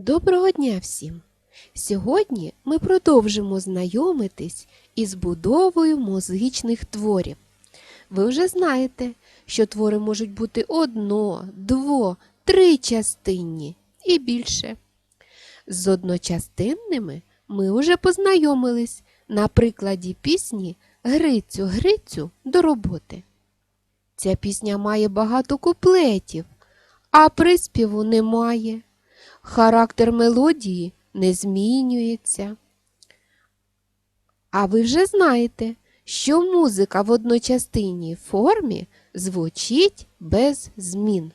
Доброго дня всім! Сьогодні ми продовжимо знайомитись із будовою музичних творів. Ви вже знаєте, що твори можуть бути одно, дво, тричастинні і більше. З одночастинними ми вже познайомились на прикладі пісні Грицю, Грицю до роботи. Ця пісня має багато куплетів, а приспіву немає. Характер мелодії не змінюється. А ви вже знаєте, що музика в одночастинній формі звучить без змін.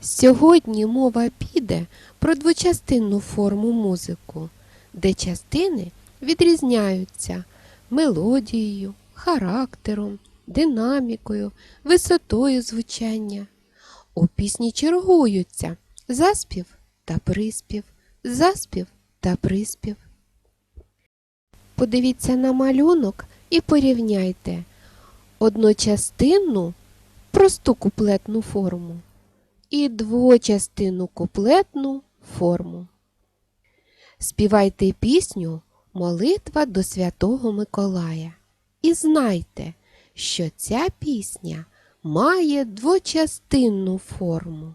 Сьогодні мова піде про двочастинну форму музику, де частини відрізняються мелодією, характером, динамікою, висотою звучання. У пісні чергуються заспів та приспів, заспів та приспів. Подивіться на малюнок і порівняйте одночастинну просту куплетну форму і двочастинну куплетну форму. Співайте пісню Молитва до Святого Миколая і знайте, що ця пісня має двочастинну форму.